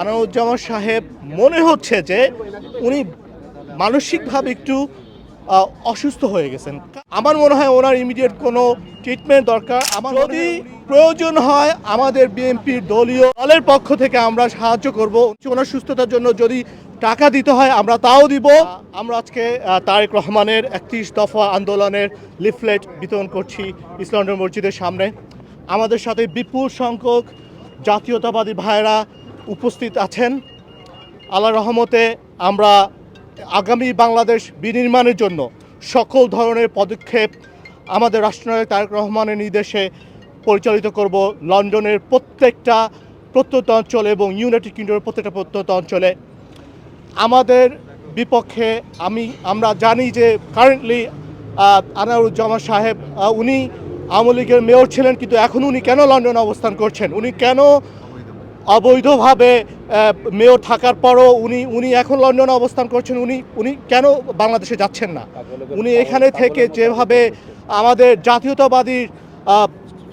আনারুজ্জামান সাহেব মনে হচ্ছে যে উনি মানসিকভাবে একটু অসুস্থ হয়ে গেছেন। আমার মনে হয় ওনার ইমিডিয়েট কোনো ট্রিটমেন্ট দরকার। আমার যদি প্রয়োজন হয় আমাদের বিএনপির দলীয় দলের পক্ষ থেকে আমরা সাহায্য করব। ওনার সুস্থতার জন্য যদি টাকা দিতে হয় আমরা তাও দিব। আমরা আজকে তারেক রহমানের একত্রিশ দফা আন্দোলনের লিফলেট বিতরণ করছি ইসলাম মসজিদের সামনে। আমাদের সাথে বিপুল সংখ্যক জাতীয়তাবাদী ভাইরা উপস্থিত আছেন। আল্লাহ রহমতে আমরা আগামী বাংলাদেশ বিনির্মাণের জন্য সকল ধরনের পদক্ষেপ আমাদের রাষ্ট্রনায়ক তারেক রহমানের নির্দেশে পরিচালিত করব। লন্ডনের প্রত্যেকটা প্রত্যন্ত অঞ্চলে এবং ইউনাইটেড কিংডমের প্রত্যেকটা প্রত্যন্ত অঞ্চলে। আমাদের বিপক্ষে আমি, আমরা জানি যে কারেন্টলি আনারুজ্জামান সাহেব উনি আওয়ামী লীগের মেয়র ছিলেন, কিন্তু এখন উনি কেন লন্ডনে অবস্থান করছেন? উনি কেন অবৈধভাবে মেয়র থাকার পরও উনি উনি এখন লন্ডনে অবস্থান করছেন, উনি উনি কেন বাংলাদেশে যাচ্ছেন না? উনি এখানে থেকে যেভাবে আমাদের জাতীয়তাবাদী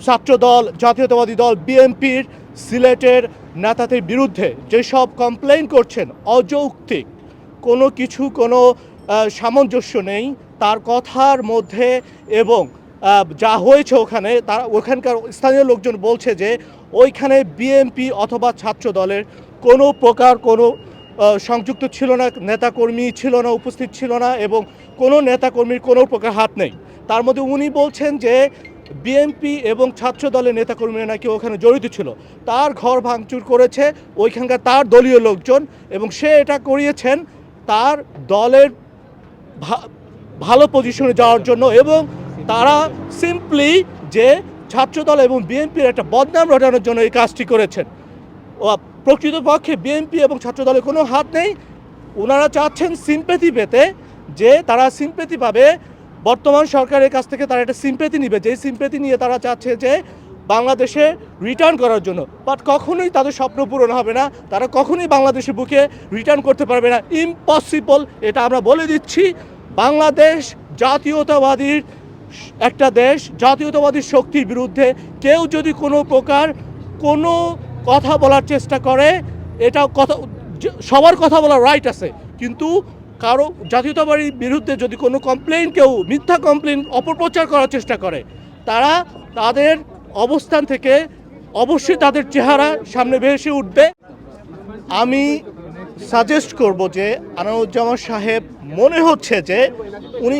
ছাত্রদল জাতীয়তাবাদী দল বিএনপির সিলেটের নেতাদের বিরুদ্ধে যেসব কমপ্লেন করছেন, অযৌক্তিক, কোনো কিছু, কোনো সামঞ্জস্য নেই, তার কথার মধ্যে এবং যা হয়েছে ওখানে তারা ওখানকার স্থানীয় লোকজন বলছে যে ওইখানে বিএনপি অথবা ছাত্র দলের কোনো প্রকার কোনো সংযুক্ত ছিল না, নেতাকর্মী ছিল না, উপস্থিত ছিল না এবং কোনো নেতাকর্মীর কোনো প্রকার হাত নেই। তার মধ্যে উনি বলছেন যে বিএনপি এবং ছাত্র দলের নেতাকর্মীরা নাকি ওখানে জড়িত ছিল। তার ঘর ভাঙচুর করেছে ওইখানকার তার দলীয় লোকজন এবং সে এটা করিয়েছেন তার দলের ভালো পজিশনে যাওয়ার জন্য এবং তারা সিম্পলি যে ছাত্রদল এবং বিএনপির একটা বদনাম রটানোর জন্য এই কাজটি করেছেন। ও প্রকৃতপক্ষে বিএনপি এবং ছাত্রদলের কোনো হাত নেই। ওনারা চাচ্ছেন সিম্পেথি পেতে, যে তারা সিম্পেথি পাবে। বর্তমান সরকারের কাছ থেকে তারা একটা সিম্পেথি নিবে। যে সিম্পেথি নিয়ে তারা চাচ্ছে যে বাংলাদেশে রিটার্ন করার জন্য। বাট কখনোই তাদের স্বপ্ন পূরণ হবে না। তারা কখনোই বাংলাদেশের বুকে রিটার্ন করতে পারবে না। ইম্পসিবল এটা আমরা বলে দিচ্ছি। বাংলাদেশ জাতীয়তাবাদীর একটা দেশ জাতীয়তাবাদী শক্তির বিরুদ্ধে কেউ যদি কোনো প্রকার কোনো কথা বলার চেষ্টা করে, এটা কথা সবার কথা বলার রাইট আছে। কিন্তু কারও জাতীয়তাবাদীর বিরুদ্ধে যদি কোনো কমপ্লেন কেউ মিথ্যা কমপ্লেন অপপ্রচার করার চেষ্টা করে, তারা তাদের অবস্থান থেকে অবশ্যই তাদের চেহারা সামনে ভেসে উঠবে। আমি সাজেস্ট করব যে আনারুজ্জামান সাহেব মনে হচ্ছে যে উনি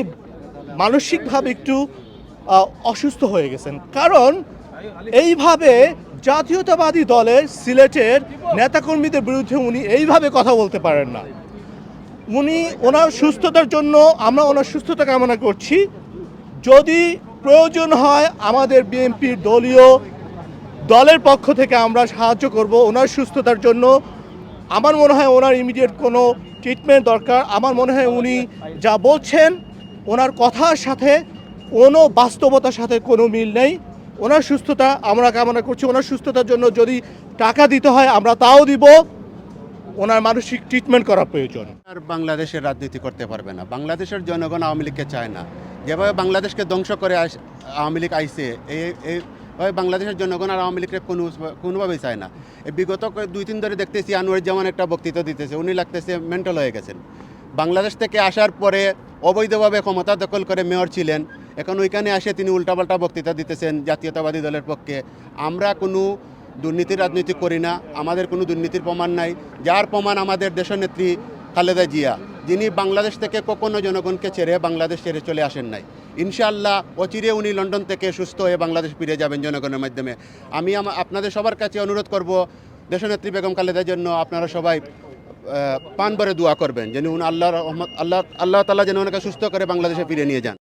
মানসিকভাবে একটু অসুস্থ হয়ে গেছেন। কারণ এইভাবে জাতীয়তাবাদী দলের সিলেটের নেতাকর্মীদের বিরুদ্ধে উনি এইভাবে কথা বলতে পারেন না। উনি ওনার সুস্থতার জন্য আমরা ওনার সুস্থতা কামনা করছি। যদি প্রয়োজন হয় আমাদের বিএনপির দলীয় দলের পক্ষ থেকে আমরা সাহায্য করব ওনার সুস্থতার জন্য। আমার মনে হয় ওনার ইমিডিয়েট কোনো ট্রিটমেন্ট দরকার। আমার মনে হয় উনি যা বলছেন ওনার কথার সাথে কোনো বাস্তবতার সাথে কোনো মিল নেই। ওনার সুস্থতা আমরা কামনা করছি। ওনার সুস্থতার জন্য যদি টাকা দিতে হয়, আমরা তাও দিব। ওনার মানসিক ট্রিটমেন্ট করা প্রয়োজন। আর বাংলাদেশের রাজনীতি করতে পারবে না। বাংলাদেশের জনগণ আওয়ামী লীগকে চায় না। যেভাবে বাংলাদেশকে ধ্বংস করে আওয়ামী লীগ আইসে এই এইভাবে বাংলাদেশের জনগণ আর আওয়ামী লীগকে কোনো, কোনোভাবেই চায় না। বিগত দুই, তিন ধরে দেখতেছি আনোয়ারুজ্জামান একটা বক্তৃতা দিতেছে, উনি লাগতেছে মেন্টাল হয়ে গেছেন। বাংলাদেশ থেকে আসার পরে অবৈধভাবে ক্ষমতা দখল করে মেয়র ছিলেন। এখন ওইখানে আসে তিনি উল্টাপাল্টা বক্তৃতা দিতেছেন জাতীয়তাবাদী দলের পক্ষে। আমরা কোনো দুর্নীতির রাজনীতি করি না, আমাদের কোনো দুর্নীতির প্রমাণ নাই। যার প্রমাণ আমাদের দেশনেত্রী খালেদা জিয়া, যিনি বাংলাদেশ থেকে কখনো জনগণকে ছেড়ে বাংলাদেশ ছেড়ে চলে আসেন নাই। ইনশাআল্লাহ অচিরে উনি লন্ডন থেকে সুস্থ হয়ে বাংলাদেশ ফিরে যাবেন জনগণের মাধ্যমে। আমি আপনাদের সবার কাছে অনুরোধ করব দেশনেত্রী বেগম খালেদার জন্য আপনারা সবাই পান বারে দোয়া করবেন, যেন উনি আল্লাহ রহমত, আল্লাহ আল্লাহ তালা যেন ওনাকে সুস্থ করে বাংলাদেশে ফিরে নিয়ে যান।